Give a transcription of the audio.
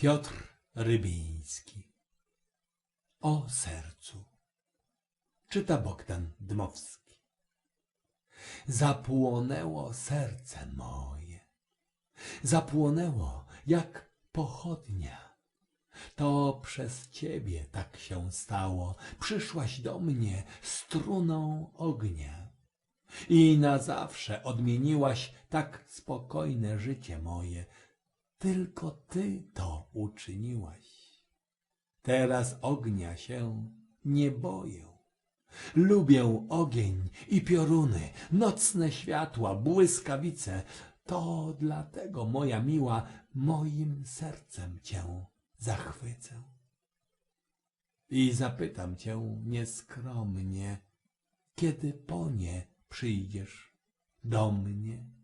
Piotr Rybiński. O sercu. Czyta Bogdan Dmowski. Zapłonęło serce moje. Zapłonęło jak pochodnia. To przez ciebie tak się stało. Przyszłaś do mnie struną ognia. I na zawsze odmieniłaś tak spokojne życie moje. Tylko ty to uczyniłaś. Teraz ognia się nie boję. Lubię ogień i pioruny, nocne światła, błyskawice. To dlatego, moja miła, moim sercem cię zachwycę. I zapytam cię nieskromnie, kiedy po nie przyjdziesz do mnie.